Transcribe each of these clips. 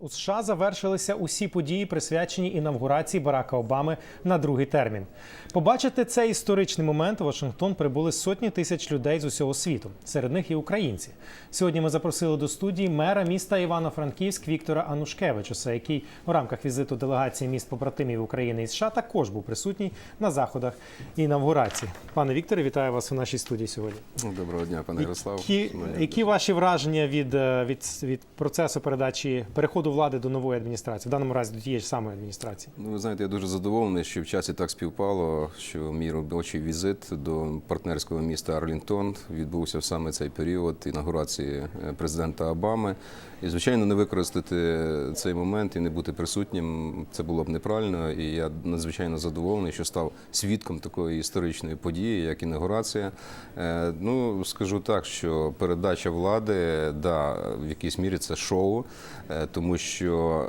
У США завершилися усі події, присвячені інавгурації Барака Обами на другий термін. Побачити цей історичний момент у Вашингтон прибули сотні тисяч людей з усього світу. Серед них і українці. Сьогодні ми запросили до студії мера міста Івано-Франківськ Віктора Анушкевичуса, який у рамках візиту делегації міст побратимів України і США також був присутній на заходах інавгурації. Пане Вікторе, вітаю вас у нашій студії сьогодні. Доброго дня, пане Ярослав. Які, які ваші враження від, е, від, від процесу передачі переходу влади до нової адміністрації, в даному разі до тієї ж самої адміністрації? Ну, ви знаєте, я дуже задоволений, що в часі так співпало, що мій робочий візит до партнерського міста Арлінтон відбувся в саме цей період інаугурації е, президента Обами. І, звичайно, не використати цей момент і не бути присутнім це було б неправильно. І я надзвичайно задоволений, що став свідком такої історичної події, як інаугурація. Е, Ну, скажу так, що передача влади, да, в якійсь мірі це шоу, е, що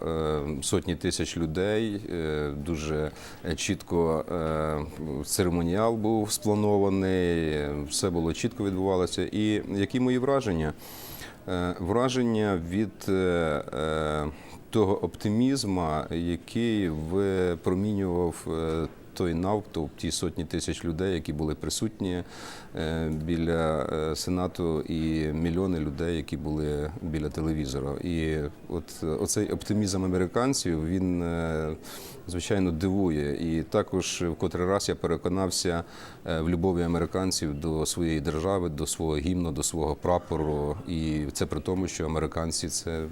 е, сотні тисяч людей е, дуже чітко е, церемоніал був спланований, все було чітко відбувалося. І які мої враження? Враження від того оптимізму, який випромінював той навтовп, ті сотні тисяч людей, які були присутні е, біля е, сенату, і мільйони людей, які були біля телевізора. І от е, оцей оптимізм американців він звичайно дивує. І також в котрий раз я переконався в любові американців до своєї держави, до свого гімну, до свого прапору. І це при тому, що американці це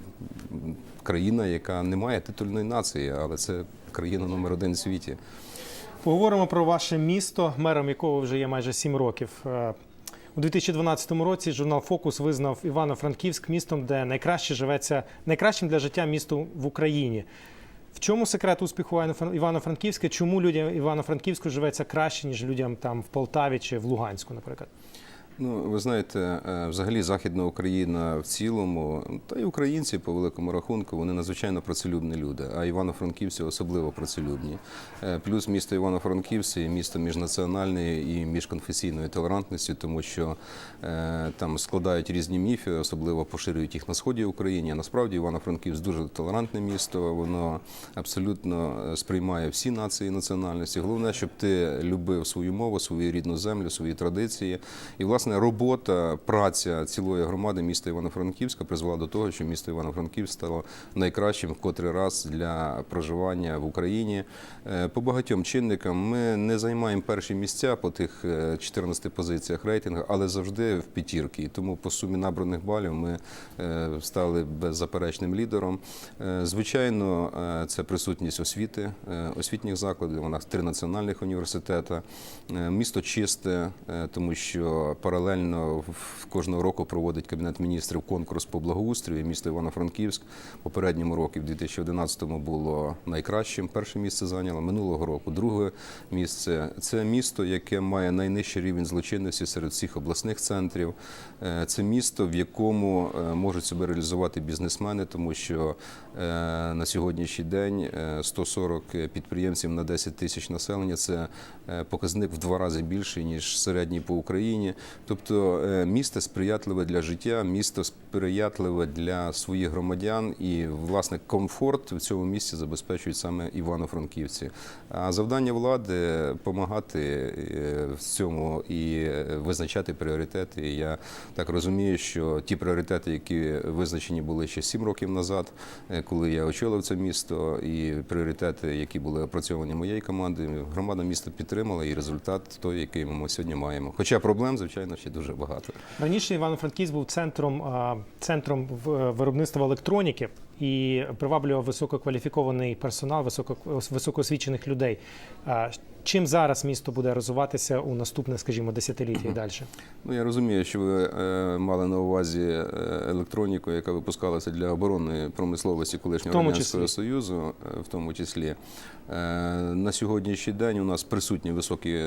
країна, яка не має титульної нації, але це країна номер один в світі. Поговоримо про ваше місто, мером якого вже є майже сім років. Е, У 2012 році журнал Фокус визнав Івано-Франківськ містом, де найкраще живеться найкращим для життя містом в Україні. В чому секрет успіху Івано- Івано-Франківська? Чому людям Івано-Франківську живеться краще, ніж людям там в Полтаві чи в Луганську, наприклад? Ну, ви знаєте, е, взагалі Західна Україна в цілому, та й українці по великому рахунку, вони надзвичайно працелюбні люди, а івано-франківці особливо працелюбні. Е, Плюс місто Івано-Франківськ це місто міжнаціональної і міжконфесійної толерантності, тому що е, там складають різні міфи, особливо поширюють їх на сході України. А насправді Івано-Франківськ дуже толерантне місто, воно абсолютно сприймає всі нації і національності. Головне, щоб ти любив свою мову, свою рідну землю, свої традиції. І власне робота, праця цілої громади міста Івано-Франківська призвела до того, що місто Івано-Франківськ стало найкращим в котрий раз для проживання в Україні. Е, По багатьом чинникам ми не займаємо перші місця по тих е, 14 позиціях рейтингу, але завжди в п'ятірки. Тому по сумі набраних балів ми е, стали беззаперечним лідером. Е, Звичайно, е, це присутність освіти, е, освітніх закладів. У нас три національних університети. Е, Місто чисте, е, тому що паралельно кожного року проводить Кабінет міністрів конкурс по благоустрою. Місто Івано-Франківськ попередньому році, в 2011-му, було найкращим. Перше місце зайняло минулого року. Друге місце це місто, яке має найнижчий рівень злочинності серед всіх обласних центрів. Е, Це місто, в якому е, можуть себе реалізувати бізнесмени, тому що е, на сьогоднішній день е, 140 підприємців на 10 тисяч населення це показник в два рази більший ніж середній по Україні. Тобто е, місто сприятливе для життя, місто сприятливе для своїх громадян, і власне комфорт в цьому місці забезпечують саме івано-франківці. А завдання влади допомагати е, в цьому і е, визначати пріоритети. Я так розумію, що ті пріоритети, які визначені були ще сім років назад, коли я очолив це місто, і пріоритети, які були опрацьовані моєю командою, громада міста підтримала, і результат той, який ми сьогодні маємо. Хоча проблем, звичайно, ще дуже багато. Раніше Івано-Франківськ був центром, центром в- виробництва електроніки і приваблював висококваліфікований персонал, високо, високоосвічених людей. Чим зараз місто буде розвиватися у наступне, скажімо, десятиліття і далі? Ну я розумію, що ви е, мали на увазі е, електроніку, яка випускалася для оборонної промисловості колишнього радянського числі. союзу, е, в тому числі. На сьогоднішній день у нас присутні високі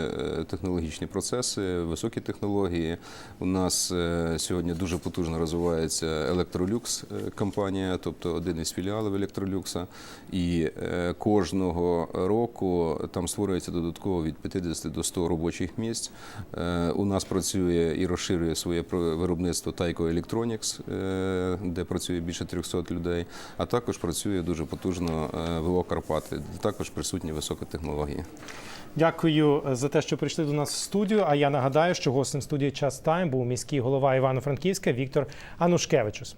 технологічні процеси, високі технології. У нас сьогодні дуже потужно розвивається Electrolux е, компанія, тобто один із філіалів Electrolux. І е, кожного року там створюється додатково від 50 до 100 робочих місць. Е, У нас працює і розширює своє виробництво Taiko Electronics, е, де працює більше 300 людей, а також працює дуже потужно ВО Карпати, де також присутні високі технології. Дякую за те, що прийшли до нас в студію. А я нагадаю, що гостем студії Час Тайм був міський голова Івано-Франківська Віктор Анушкевичус.